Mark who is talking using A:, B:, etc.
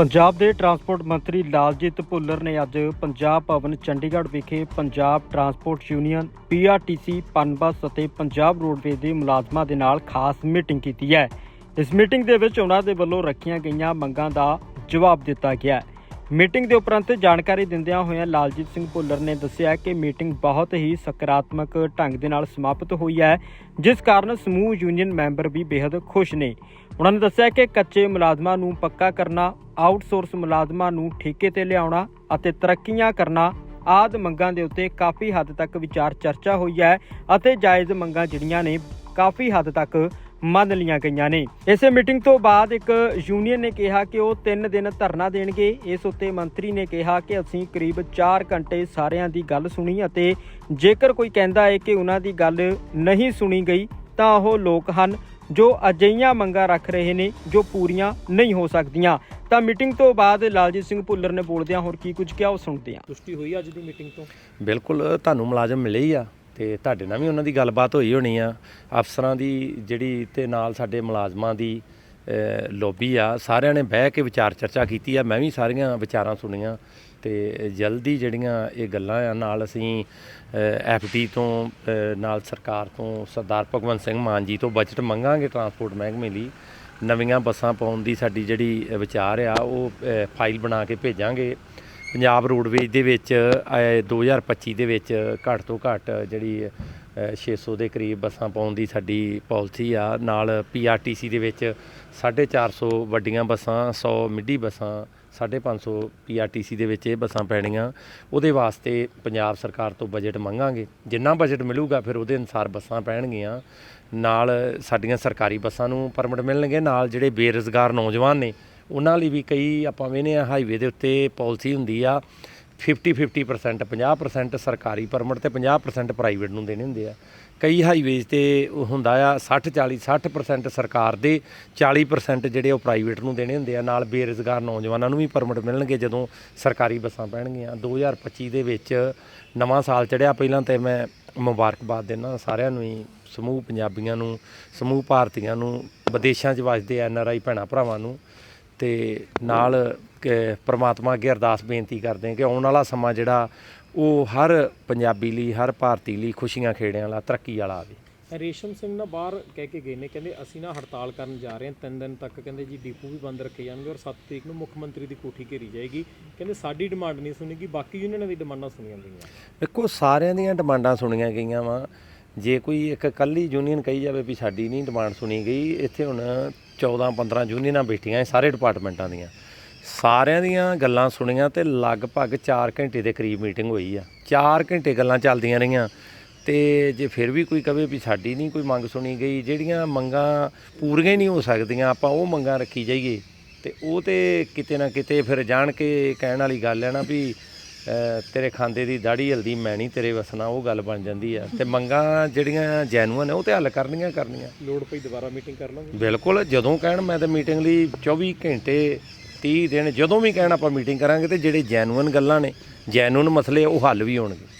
A: ਪੰਜਾਬ ਦੇ ਟਰਾਂਸਪੋਰਟ ਮੰਤਰੀ ਲਾਲਜੀਤ ਭੁੱਲਰ ਨੇ ਅੱਜ ਪੰਜਾਬ ਭਵਨ ਚੰਡੀਗੜ੍ਹ ਵਿਖੇ Punjab transport union PRTC PUNBUS ਅਤੇ ਪੰਜਾਬ ਰੋਡਵੇਜ਼ ਦੇ ਮੁਲਾਜ਼ਮਾਂ ਦੇ ਨਾਲ ਖਾਸ ਮੀਟਿੰਗ ਕੀਤੀ ਹੈ। ਇਸ ਮੀਟਿੰਗ ਦੇ ਵਿੱਚ ਉਹਨਾਂ ਦੇ ਵੱਲੋਂ ਰੱਖੀਆਂ ਗਈਆਂ ਮੰਗਾਂ ਦਾ ਜਵਾਬ ਦਿੱਤਾ ਗਿਆ ਹੈ। ਮੀਟਿੰਗ ਦੇ ਉਪਰੰਤ ਜਾਣਕਾਰੀ ਦਿੰਦਿਆਂ ਹੋਇਆਂ ਲਾਲਜੀਤ ਸਿੰਘ ਭੁੱਲਰ ਨੇ ਦੱਸਿਆ ਕਿ ਮੀਟਿੰਗ ਬਹੁਤ ਹੀ ਸਕਾਰਾਤਮਕ ਢੰਗ ਦੇ ਨਾਲ ਸਮਾਪਤ ਹੋਈ ਹੈ, ਜਿਸ ਕਾਰਨ ਸਮੂਹ ਯੂਨੀਅਨ ਮੈਂਬਰ ਵੀ ਬੇहद ਖੁਸ਼ ਨੇ। ਉਹਨਾਂ ਨੇ ਦੱਸਿਆ ਕਿ ਕੱਚੇ ਮੁਲਾਜ਼ਮਾਂ ਨੂੰ ਪੱਕਾ ਕਰਨਾ, ਆਊਟਸੋਰਸ ਮੁਲਾਜ਼ਮਾਂ ਨੂੰ ਠੇਕੇ ਤੇ ਲਿਆਉਣਾ ਅਤੇ ਤਰੱਕੀਆਂ ਕਰਨਾ ਆਦ ਮੰਗਾਂ ਦੇ ਉੱਤੇ ਕਾਫੀ ਹੱਦ ਤੱਕ ਵਿਚਾਰ ਚਰਚਾ ਹੋਈ ਹੈ ਅਤੇ ਜਾਇਜ਼ ਮੰਗਾਂ ਜਿਹੜੀਆਂ ਨੇ ਕਾਫੀ ਹੱਦ ਤੱਕ ਮੰਨ ਲੀਆਂ ਗਈਆਂ ਨੇ। ਇਸੇ ਮੀਟਿੰਗ ਤੋਂ ਬਾਅਦ ਇੱਕ ਯੂਨੀਅਨ ਨੇ ਕਿਹਾ ਕਿ ਉਹ 3 ਦਿਨ ਧਰਨਾ ਦੇਣਗੇ। ਇਸ ਉੱਤੇ ਮੰਤਰੀ ਨੇ ਕਿਹਾ ਕਿ ਅਸੀਂ ਕਰੀਬ 4 ਘੰਟੇ ਸਾਰਿਆਂ ਦੀ ਗੱਲ ਸੁਣੀ ਅਤੇ ਜੇਕਰ ਕੋਈ ਕਹਿੰਦਾ ਹੈ ਕਿ ਉਹਨਾਂ ਦੀ ਗੱਲ ਨਹੀਂ ਸੁਣੀ ਗਈ ਤਾਂ ਉਹ ਲੋਕ ਹਨ ਜੋ ਅਜਈਆਂ ਮੰਗਾਂ ਰੱਖ ਰਹੇ ਨੇ ਜੋ ਪੂਰੀਆਂ ਨਹੀਂ ਹੋ ਸਕਦੀਆਂ। ਤਾਂ ਮੀਟਿੰਗ ਤੋਂ ਬਾਅਦ ਲਾਲਜੀਤ ਸਿੰਘ ਭੁੱਲਰ ਨੇ ਬੋਲਦਿਆਂ ਹੋਰ ਕੀ ਕੁਝ ਕਿਹਾ ਉਹ ਸੁਣਦੇ ਹਾਂ।
B: ਤੁਸ਼ਟੀ ਹੋਈ ਅੱਜ ਦੀ ਮੀਟਿੰਗ ਤੋਂ?
C: ਬਿਲਕੁਲ ਤੁਹਾਨੂੰ ਮੁਲਾਜ਼ਮ ਮਿਲੇ ਹੀ ਆ। ਤੇ ਤੁਹਾਡੇ ਨਾਲ ਵੀ ਉਹਨਾਂ ਦੀ ਗੱਲਬਾਤ ਹੋਈ ਹੋਣੀ ਆ। ਅਫਸਰਾਂ ਦੀ ਜਿਹੜੀ ਤੇ ਨਾਲ ਸਾਡੇ ਮੁਲਾਜ਼ਮਾਂ ਦੀ ਲੋਬੀ ਆ, ਸਾਰਿਆਂ ਨੇ ਬਹਿ ਕੇ ਵਿਚਾਰ ਚਰਚਾ ਕੀਤੀ ਆ। ਮੈਂ ਵੀ ਸਾਰੀਆਂ ਵਿਚਾਰਾਂ ਸੁਣੀਆਂ ਤੇ ਜਲਦੀ ਜਿਹੜੀਆਂ ਇਹ ਗੱਲਾਂ ਆ, ਨਾਲ ਅਸੀਂ ਐਫਡੀ ਤੋਂ ਨਾਲ ਸਰਕਾਰ ਤੋਂ ਸਰਦਾਰ ਭਗਵੰਤ ਸਿੰਘ ਮਾਨ ਜੀ ਤੋਂ ਬਜਟ ਮੰਗਾਂਗੇ ਟਰਾਂਸਪੋਰਟ ਮਹਿਕਮੇ ਲਈ। ਨਵੀਆਂ ਬੱਸਾਂ ਪਾਉਣ ਦੀ ਸਾਡੀ ਜਿਹੜੀ ਵਿਚਾਰ ਆ, ਉਹ ਫਾਈਲ ਬਣਾ ਕੇ ਭੇਜਾਂਗੇ। ਪੰਜਾਬ ਰੋਡਵੇਜ ਦੇ ਵਿੱਚ ਅ, 2025 ਦੇ ਵਿੱਚ ਘੱਟ ਤੋਂ ਘੱਟ ਜਿਹੜੀ ਅ, 600 ਦੇ ਕਰੀਬ ਬੱਸਾਂ ਪਾਉਣ ਦੀ ਸਾਡੀ ਪਾਲਿਸੀ ਆ। ਨਾਲ ਪੀਆਰਟੀਸੀ ਦੇ ਵਿੱਚ 450 ਵੱਡੀਆਂ ਬੱਸਾਂ 100 ਮਿੱਡੀ ਬੱਸਾਂ 550 ਪੀਆਰਟੀਸੀ ਦੇ ਵਿੱਚ ਇਹ ਬੱਸਾਂ ਪੈਣੀਆਂ। ਉਹਦੇ ਵਾਸਤੇ ਪੰਜਾਬ ਸਰਕਾਰ ਤੋਂ ਬਜਟ ਮੰਗਾਂਗੇ। ਜਿੰਨਾ ਬਜਟ ਮਿਲੂਗਾ ਫਿਰ ਉਹਦੇ ਅਨੁਸਾਰ ਬੱਸਾਂ ਪੈਣਗੀਆਂ। ਨਾਲ ਸਾਡੀਆਂ ਸਰਕਾਰੀ ਬੱਸਾਂ ਨੂੰ ਪਰਮਿਟ ਮਿਲਣਗੇ। ਨਾਲ ਜਿਹੜੇ ਬੇਰੁਜ਼ਗਾਰ ਨੌਜਵਾਨ ਨੇ ਉਹਨਾਂ ਲਈ ਵੀ ਕਈ ਆਪਾਂ ਵੇਨੇ ਆ ਹਾਈਵੇ ਦੇ ਉੱਤੇ ਪਾਲਿਸੀ ਹੁੰਦੀ ਆ 50 50% 50% ਸਰਕਾਰੀ ਪਰਮਿਟ ਤੇ 50% ਪ੍ਰਾਈਵੇਟ ਨੂੰ ਦੇਣੇ ਹੁੰਦੇ ਆ। ਕਈ ਹਾਈਵੇਜ਼ ਤੇ ਹੁੰਦਾ ਆ 60 40 60% ਸਰਕਾਰ ਦੇ 40% ਜਿਹੜੇ ਉਹ ਪ੍ਰਾਈਵੇਟ ਨੂੰ ਦੇਣੇ ਹੁੰਦੇ ਆ। ਨਾਲ ਬੇਰੁਜ਼ਗਾਰ ਨੌਜਵਾਨਾਂ ਨੂੰ ਵੀ ਪਰਮਿਟ ਮਿਲਣਗੇ ਜਦੋਂ ਸਰਕਾਰੀ ਬੱਸਾਂ ਪੈਣਗੀਆਂ। 2025 ਦੇ ਵਿੱਚ ਨਵਾਂ ਸਾਲ ਚੜਿਆ ਪਹਿਲਾਂ ਤੇ ਮੈਂ ਮੁਬਾਰਕਬਾਦ ਦਿੰਦਾ ਸਾਰਿਆਂ ਨੂੰ ਹੀ, ਸਮੂਹ ਪੰਜਾਬੀਆਂ ਨੂੰ, ਸਮੂਹ ਭਾਰਤੀਆਂ ਨੂੰ, ਵਿਦੇਸ਼ਾਂ 'ਚ ਵਸਦੇ ਐਨ ਆਰ ਆਈ ਭੈਣਾਂ ਭਰਾਵਾਂ ਨੂੰ। ਤੇ ਨਾਲ ਕਿ ਪ੍ਰਮਾਤਮਾ ਅੱਗੇ ਅਰਦਾਸ ਬੇਨਤੀ ਕਰਦੇ ਹਾਂ ਕਿ ਆਉਣ ਵਾਲਾ ਸਮਾਂ ਜਿਹੜਾ ਉਹ ਹਰ ਪੰਜਾਬੀ ਲਈ ਹਰ ਭਾਰਤੀ ਲਈ ਖੁਸ਼ੀਆਂ ਖੇੜਿਆਂ ਵਾਲਾ ਤਰੱਕੀ ਵਾਲਾ ਆਵੇ।
B: ਰੇਸ਼ਮ ਸਿੰਘ ਨਾ ਬਾਹਰ ਕਹਿ ਕੇ ਗਏ ਨੇ ਕਹਿੰਦੇ ਅਸੀਂ ਨਾ ਹੜਤਾਲ ਕਰਨ ਜਾ ਰਹੇ ਹਾਂ ਤਿੰਨ ਦਿਨ ਤੱਕ ਕਹਿੰਦੇ ਜੀ ਡਿਪੂ ਵੀ ਬੰਦ ਰੱਖੇ ਜਾਣਗੇ ਔਰ 7 ਤਰੀਕ ਨੂੰ ਮੁੱਖ ਮੰਤਰੀ ਦੀ ਕੋਠੀ ਘੇਰੀ ਜਾਏਗੀ। ਕਹਿੰਦੇ ਸਾਡੀ ਡਿਮਾਂਡ ਨਹੀਂ ਸੁਣੀਗੀ ਬਾਕੀ ਯੂਨੀਅਨਾਂ ਦੀ ਡਿਮਾਂਡਾਂ ਸੁਣੀਆਂ ਗਈਆਂ।
C: ਦੇਖੋ ਸਾਰਿਆਂ ਦੀਆਂ ਡਿਮਾਂਡਾਂ ਸੁਣੀਆਂ ਗਈਆਂ ਵਾ। ਜੇ ਕੋਈ ਇੱਕ ਕੱਲੀ ਯੂਨੀਅਨ ਕਹੀ ਜਾਵੇ ਵੀ ਸਾਡੀ ਨਹੀਂ ਡਿਮਾਂਡ ਸੁਣੀ ਗਈ, ਇੱਥੇ ਹੁਣ 14 15 ਯੂਨੀਅਨਾਂ ਬੈਠੀਆਂ ਸਾਰੇ ਡਿਪਾਰਟਮੈਂਟਾਂ ਦੀਆਂ। ਸਾਰਿਆਂ ਦੀਆਂ ਗੱਲਾਂ ਸੁਣੀਆਂ ਤੇ ਲਗਭਗ 4 ਘੰਟੇ ਦੇ ਕਰੀਬ ਮੀਟਿੰਗ ਹੋਈ ਆ। 4 ਘੰਟੇ ਗੱਲਾਂ ਚੱਲਦੀਆਂ ਰਹੀਆਂ ਤੇ ਜੇ ਫਿਰ ਵੀ ਕੋਈ ਕਵੇ ਵੀ ਸਾਡੀ ਨਹੀਂ ਕੋਈ ਮੰਗ ਸੁਣੀ ਗਈ, ਜਿਹੜੀਆਂ ਮੰਗਾਂ ਪੂਰੀਆਂ ਨਹੀਂ ਹੋ ਸਕਦੀਆਂ, ਆਪਾਂ ਉਹ ਮੰਗਾਂ ਰੱਖੀ ਜਾਈਏ ਤੇ ਉਹ ਤੇ ਕਿਤੇ ਨਾ ਕਿਤੇ ਫਿਰ ਜਾਣ ਕੇ ਕਹਿਣ ਵਾਲੀ ਗੱਲ ਹੈ ਨਾ ਵੀ ਤੇਰੇ ਖਾਂਦੇ ਦੀ ਦਾੜੀ ਹਲਦੀ ਮੈਂ ਨਹੀਂ ਤੇਰੇ ਵਸਣਾ ਉਹ ਗੱਲ ਬਣ ਜਾਂਦੀ ਆ। ਤੇ ਮੰਗਾਂ ਜਿਹੜੀਆਂ ਜੈਨੂਅਨ ਨੇ ਉਹ ਤੇ ਹੱਲ ਕਰਨੀਆਂ ਕਰਨੀਆਂ।
B: ਲੋੜ ਪਈ ਦੁਬਾਰਾ ਮੀਟਿੰਗ ਕਰ ਲਾਂਗੇ।
C: ਬਿਲਕੁਲ ਜਦੋਂ ਕਹਿਣ ਮੈਂ ਤਾਂ ਮੀਟਿੰਗ ਲਈ 24 ਘੰਟੇ 30 ਦਿਨ ਜਦੋਂ ਵੀ ਕਹਿਣ ਆਪਾਂ ਮੀਟਿੰਗ ਕਰਾਂਗੇ ਤੇ ਜਿਹੜੇ ਜੈਨੂਅਨ ਗੱਲਾਂ ਨੇ ਜੈਨੂਅਨ ਮਸਲੇ ਉਹ ਹੱਲ ਵੀ ਹੋਣਗੇ।